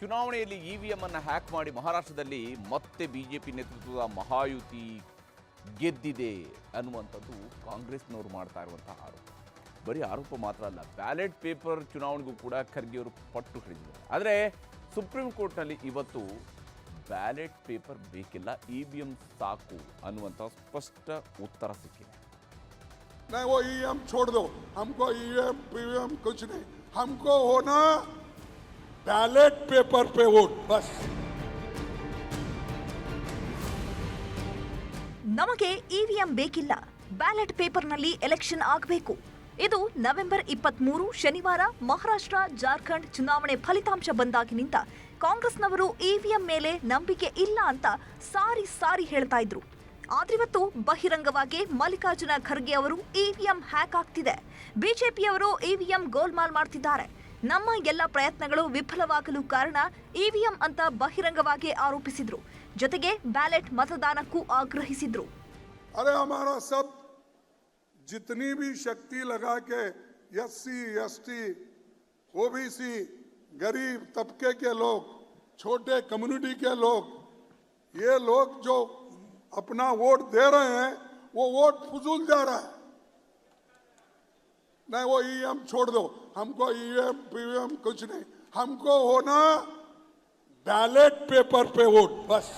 ಚುನಾವಣೆಯಲ್ಲಿ ಇವಿಎಂ ಅನ್ನು ಹ್ಯಾಕ್ ಮಾಡಿ ಮಹಾರಾಷ್ಟ್ರದಲ್ಲಿ ಮತ್ತೆ ಬಿಜೆಪಿ ನೇತೃತ್ವದ ಮಹಾಯುತಿ ಗೆದ್ದಿದೆ ಅನ್ನುವಂಥದ್ದು ಕಾಂಗ್ರೆಸ್ನವರು ಮಾಡ್ತಾ ಇರುವಂತಹ ಆರೋಪ ಬರೀ ಆರೋಪ ಮಾತ್ರ ಅಲ್ಲ ಬ್ಯಾಲೆಟ್ ಪೇಪರ್ ಚುನಾವಣೆಗೂ ಕೂಡ ಖರ್ಗೆ ಅವರು ಪಟ್ಟು ಹಿಡಿದಿದ್ದಾರೆ ಆದರೆ ಸುಪ್ರೀಂ ಕೋರ್ಟ್ನಲ್ಲಿ ಇವತ್ತು ಬ್ಯಾಲೆಟ್ ಪೇಪರ್ ಬೇಕಿಲ್ಲ ಇ ವಿ ಎಂ ಸಾಕು ಅನ್ನುವಂಥ ಸ್ಪಷ್ಟ ಉತ್ತರ ಸಿಕ್ಕಿದೆ नहीं वो ईएम छोड़ दो हमको ईएम पीएम कुछ नहीं हमको होना बैलेट पेपर पे वोट बस ನಮಗೆ ಇವಿಎಂ ಬೇಕಿಲ್ಲ ಬ್ಯಾಲೆಟ್ ಪೇಪರ್ನಲ್ಲಿ ಎಲೆಕ್ಷನ್ ಆಗಬೇಕು ಇದು ನವೆಂಬರ್ ಇಪ್ಪತ್ಮೂರು ಶನಿವಾರ ಮಹಾರಾಷ್ಟ್ರ ಜಾರ್ಖಂಡ್ ಚುನಾವಣೆ ಫಲಿತಾಂಶ ಬಂದಾಗಿನಿಂದ ಕಾಂಗ್ರೆಸ್ನವರು ಇವಿಎಂ ಮೇಲೆ ನಂಬಿಕೆ ಇಲ್ಲ ಅಂತ ಸಾರಿ ಸಾರಿ ಹೇಳ್ತಾ ಇದ್ರು ಆದ್ರಿವತ್ತು ಬಹಿರಂಗವಾಗಿ ಮಲ್ಲಿಕಾರ್ಜುನ ಖರ್ಗೆ ಅವರು ಇವಿಎಂ ಹ್ಯಾಕ್ ಆಗ್ತಿದೆ ಬಿಜೆಪಿಯವರು ಇವಿಎಂ ಗೋಲ್ಮಾಲ್ ಮಾಡ್ತಿದ್ದಾರೆ ನಮ್ಮ ಎಲ್ಲ ಪ್ರಯತ್ನಗಳು ವಿಫಲವಾಗಲು ಕಾರಣ ಇವಿಎಂ ಅಂತ ಬಹಿರಂಗವಾಗಿ ಆರೋಪಿಸಿದ್ರು ಜೊತೆಗೆ ಬ್ಯಾಲೆಟ್ ಮತದಾನಕ್ಕೂ ಆಗ್ರಹಿಸಿದ್ರು अरे हमारा सब जितनी भी शक्ति लगा के S C S T OBC गरीब तबके के लोग छोटे कम्युनिटी के लोग ये लोग जो अपना वोट दे रहे हैं वो वोट फजूल जा रहा है नहीं वो ईएम छोड़ दो हमको ईएम पीएम कुछ नहीं हमको होना बैलेट पेपर पे वोट बस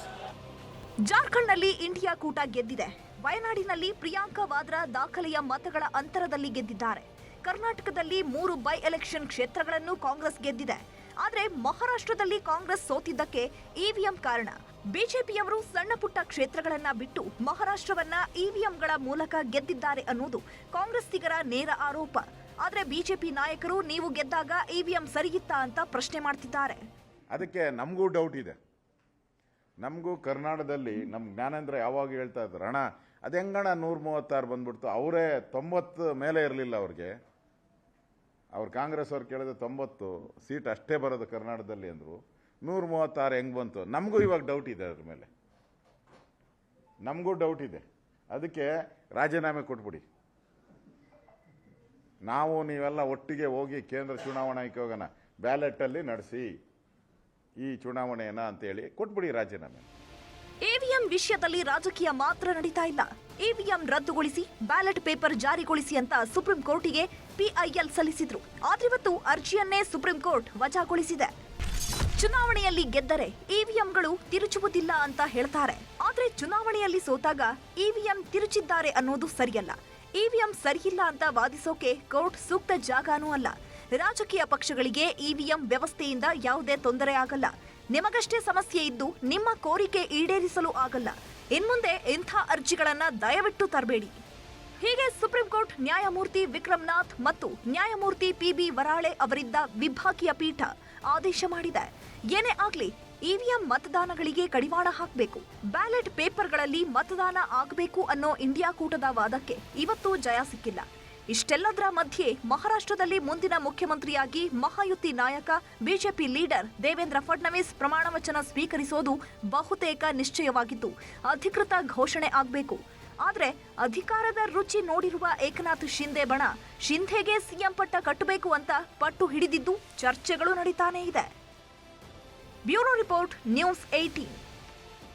ಜಾರ್ಖಂಡ್ನಲ್ಲಿ ಇಂಡಿಯಾ ಕೂಟ ಗೆದ್ದಿದೆ ವಯನಾಡಿನಲ್ಲಿ ಪ್ರಿಯಾಂಕಾ ವಾದ್ರಾ ದಾಖಲೆಯ ಮತಗಳ ಅಂತರದಲ್ಲಿ ಗೆದ್ದಿದ್ದಾರೆ ಕರ್ನಾಟಕದಲ್ಲಿ ಮೂರು ಬೈ ಎಲೆಕ್ಷನ್ ಕ್ಷೇತ್ರಗಳನ್ನು ಕಾಂಗ್ರೆಸ್ ಗೆದ್ದಿದೆ ಆದರೆ ಮಹಾರಾಷ್ಟ್ರದಲ್ಲಿ ಕಾಂಗ್ರೆಸ್ ಸೋತಿದ್ದಕ್ಕೆ ಇವಿಎಂ ಕಾರಣ. ಬಿಜೆಪಿಯವರು ಸಣ್ಣ ಪುಟ್ಟ ಕ್ಷೇತ್ರಗಳನ್ನ ಬಿಟ್ಟು ಮಹಾರಾಷ್ಟ್ರವನ್ನ ಇವಿಎಂಗಳ ಮೂಲಕ ಗೆದ್ದಿದ್ದಾರೆ ಅನ್ನೋದು ಕಾಂಗ್ರೆಸ್ಸಿಗರ ನೇರ ಆರೋಪ. ಆದರೆ ಬಿಜೆಪಿ ನಾಯಕರು ನೀವು ಗೆದ್ದಾಗ ಇವಿಎಂ ಸರಿಯಿತ್ತಾ ಅಂತ ಪ್ರಶ್ನೆ ಮಾಡ್ತಿದ್ದಾರೆ. ಅದಕ್ಕೆ ನಮಗೂ ಡೌಟ್ ಇದೆ. ನಮಗೂ ಕರ್ನಾಟಕದಲ್ಲಿ ನಮ್ಮ ಜ್ಞಾನೇಂದ್ರ ಯಾವಾಗ ಹೇಳ್ತಾ ಇದ್ರು, ಅಣ್ಣ ಅದೆಂಗಣ ನೂರ ಮೂವತ್ತಾರು ಬಂದ್ಬಿಡ್ತು, ಅವರೇ ತೊಂಬತ್ತು ಮೇಲೆ ಇರಲಿಲ್ಲ ಅವ್ರಿಗೆ. ಅವ್ರು ಕಾಂಗ್ರೆಸ್ ಅವ್ರು ಕೇಳಿದ್ರೆ ತೊಂಬತ್ತು ಸೀಟ್ ಅಷ್ಟೇ ಬರೋದು ಕರ್ನಾಟಕದಲ್ಲಿ ಅಂದರು. ನೂರ ಮೂವತ್ತಾರು ಹೆಂಗೆ ಬಂತು? ನಮಗೂ ಇವಾಗ ಡೌಟ್ ಇದೆ ಅದ್ರ ಮೇಲೆ. ನಮಗೂ ಡೌಟ್ ಇದೆ. ಅದಕ್ಕೆ ರಾಜೀನಾಮೆ ಕೊಟ್ಬಿಡಿ. ನಾವು ನೀವೆಲ್ಲ ಒಟ್ಟಿಗೆ ಹೋಗಿ ಕೇಂದ್ರ ಚುನಾವಣಾ ಆಯೋಗನ ಬ್ಯಾಲೆಟಲ್ಲಿ ನಡೆಸಿ ಈ ಚುನಾವಣೆಯನ್ನ ಅಂತೇಳಿ ಕೊಟ್ಬಿಡಿ ರಾಜೀನಾಮೆ. ಇವಿಎಂ ವಿಷಯದಲ್ಲಿ ರಾಜಕೀಯ ಮಾತ್ರ ನಡೀತಾ ಇಲ್ಲ. ಇವಿಎಂ ರದ್ದುಗೊಳಿಸಿ, ಬ್ಯಾಲೆಟ್ ಪೇಪರ್ ಜಾರಿಗೊಳಿಸಿ ಅಂತ ಸುಪ್ರೀಂ ಕೋರ್ಟಿಗೆ ಪಿಐಎಲ್ ಸಲ್ಲಿಸಿದ್ರು. ಆದ್ರಿವತ್ತು ಅರ್ಜಿಯನ್ನೇ ಸುಪ್ರೀಂ ಕೋರ್ಟ್ ವಜಾಗೊಳಿಸಿದೆ. ಚುನಾವಣೆಯಲ್ಲಿ ಗೆದ್ದರೆ ಇವಿಎಂಗಳು ತಿರುಚುವುದಿಲ್ಲ ಅಂತ ಹೇಳ್ತಾರೆ. ಆದ್ರೆ ಚುನಾವಣೆಯಲ್ಲಿ ಸೋತಾಗ ಇವಿಎಂ ತಿರುಚಿದ್ದಾರೆ ಅನ್ನೋದು ಸರಿಯಲ್ಲ. ಇವಿಎಂ ಸರಿಯಿಲ್ಲ ಅಂತ ವಾದಿಸೋಕೆ ಕೋರ್ಟ್ ಸೂಕ್ತ ಜಾಗನೂ ಅಲ್ಲ. ರಾಜಕೀಯ ಪಕ್ಷಗಳಿಗೆ ಇವಿಎಂ ವ್ಯವಸ್ಥೆಯಿಂದ ಯಾವುದೇ ತೊಂದರೆ ಆಗಲ್ಲ. ನಿಮಗಷ್ಟೇ ಸಮಸ್ಯೆ ಇದ್ದು ನಿಮ್ಮ ಕೋರಿಕೆ ಈಡೇರಿಸಲು ಆಗಲ್ಲ. ಇನ್ಮುಂದೆ ಇಂಥ ಅರ್ಜಿಗಳನ್ನ ದಯವಿಟ್ಟು ತರಬೇಡಿ. ಹೀಗೆ ಸುಪ್ರೀಂ ಕೋರ್ಟ್ ನ್ಯಾಯಮೂರ್ತಿ ವಿಕ್ರಮ್ನಾಥ್ ಮತ್ತು ನ್ಯಾಯಮೂರ್ತಿ ಪಿಬಿ ವರಾಳೆ ಅವರಿದ್ದ ವಿಭಾಗೀಯ ಪೀಠ ಆದೇಶ ಮಾಡಿದೆ. ಏನೇ ಆಗ್ಲಿ, ಇವಿಎಂ ಮತದಾನಗಳಿಗೆ ಕಡಿವಾಣ ಹಾಕಬೇಕು. ಬ್ಯಾಲೆಟ್ ಪೇಪರ್ಗಳಲ್ಲಿ ಮತದಾನ ಆಗಬೇಕು ಅನ್ನೋ ಇಂಡಿಯಾ ಕೂಟದ ವಾದಕ್ಕೆ ಇವತ್ತು ಜಯ ಸಿಕ್ಕಿಲ್ಲ. ಇಷ್ಟೆಲ್ಲದರ ಮಧ್ಯೆ ಮಹಾರಾಷ್ಟ್ರದಲ್ಲಿ ಮುಂದಿನ ಮುಖ್ಯಮಂತ್ರಿಯಾಗಿ ಮಹಾಯುತಿ ನಾಯಕ, ಬಿಜೆಪಿ ಲೀಡರ್ ದೇವೇಂದ್ರ ಫಡ್ನವೀಸ್ ಪ್ರಮಾಣ ವಚನ ಸ್ವೀಕರಿಸೋದು ಬಹುತೇಕ ನಿಶ್ಚಯವಾಗಿದ್ದು, ಅಧಿಕೃತ ಘೋಷಣೆ ಆಗಬೇಕು. ಆದ್ರೆ ಅಧಿಕಾರದ ರುಚಿ ನೋಡಿರುವ ಏಕನಾಥ್ ಶಿಂದೆ ಬಣ ಶಿಂಧೆಗೆ ಸಿಎಂ ಪಟ್ಟ ಕಟ್ಟಬೇಕು ಅಂತ ಪಟ್ಟು ಹಿಡಿದಿದ್ದು ಚರ್ಚೆಗಳು ನಡೀತಾನೇ ಇದೆ. Bureau report news eighteen